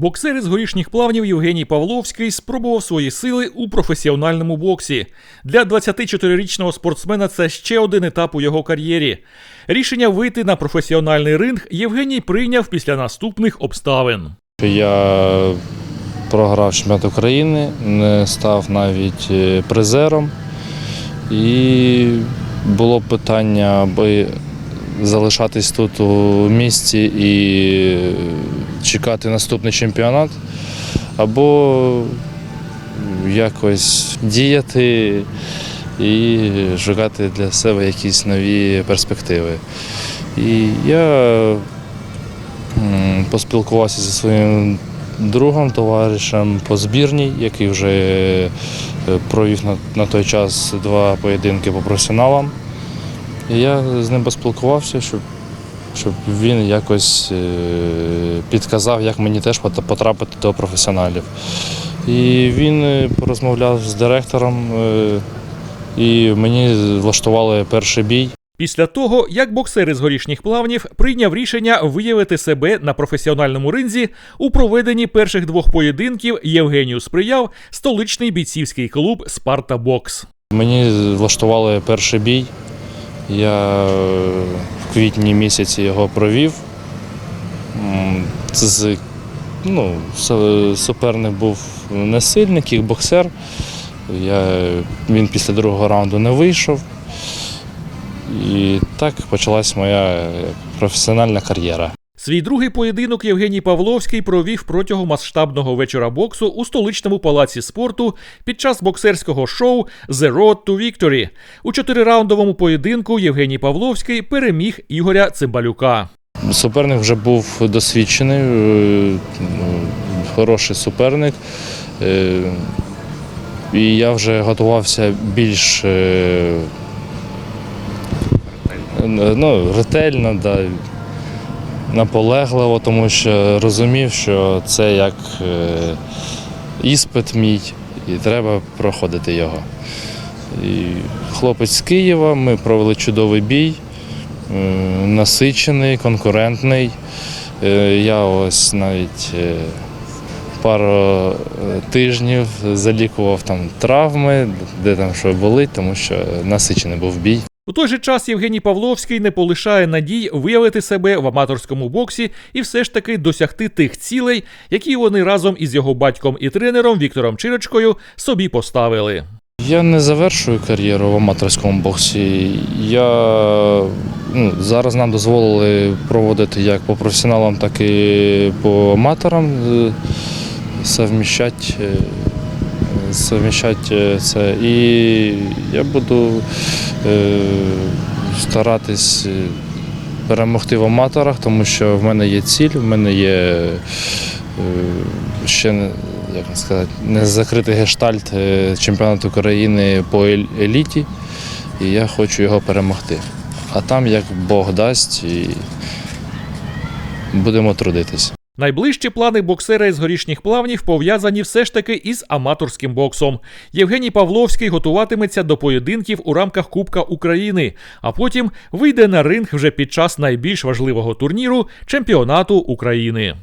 Боксер із горішніх плавнів Євгеній Павловський спробував свої сили у професіональному боксі. Для 24-річного спортсмена це ще один етап у його кар'єрі. Рішення вийти на професіональний ринг Євгеній прийняв після наступних обставин. Я програв чемпіонат України, не став навіть е, призером. І було питання, аби залишатись тут у місті і чекати наступний чемпіонат, або якось діяти і шукати для себе якісь нові перспективи. І я Поспілкувався зі своїм другом, товаришем по збірній, який вже е, провів на, на той час два поєдинки по професіоналам. І я з ним поспілкувався, щоб, щоб він якось е, підказав, як мені теж потрапити до професіоналів. І він е, порозмовляв з директором, е, і мені влаштували перший бій. Після того, як боксер із горішніх плавнів прийняв рішення виявити себе на професіональному ринзі, у проведенні перших двох поєдинків Євгенію сприяв столичний бійцівський клуб Спарта Бокс. Мені влаштували перший бій. Я е, в квітні місяці його провів. З, ну, суперник був не сильний, кікбоксер. Я, він після другого раунду не вийшов. І так почалась моя професіональна кар'єра. Свій другий поєдинок Євгеній Павловський провів протягом масштабного вечора боксу у столичному палаці спорту під час боксерського шоу The Road to Victory. У чотирираундовому поєдинку Євгеній Павловський переміг Ігоря Цимбалюка. Суперник вже був досвідчений, е, ну, хороший суперник. Е, І я вже готувався більш е, ну, ретельно, да, наполегливо, тому що розумів, що це як е, іспит мій, і треба проходити його. І хлопець з Києва, ми провели чудовий бій. Е, насичений, конкурентний. Е, Я ось навіть пару тижнів залікував там травми, де там що болить, тому що насичений був бій. У той же час Євгеній Павловський не полишає надій виявити себе в аматорському боксі і все ж таки досягти тих цілей, які вони разом із його батьком і тренером Віктором Чирочкою собі поставили. Я не завершую кар'єру в аматорському боксі. Я, ну, зараз нам дозволили проводити як по професіоналам, так і по аматорам, е, совміщати, е, совміщати е, це. І я буду е, старатись е, перемогти в аматорах, тому що в мене є ціль, в мене є ще як сказати, не закритий гештальт чемпіонату України по еліті, і я хочу його перемогти. А там як Бог дасть, і будемо трудитися. Найближчі плани боксера із горішніх плавнів пов'язані все ж таки із аматорським боксом. Євгеній Павловський готуватиметься до поєдинків у рамках Кубка України, а потім вийде на ринг вже під час найбільш важливого турніру чемпіонату України.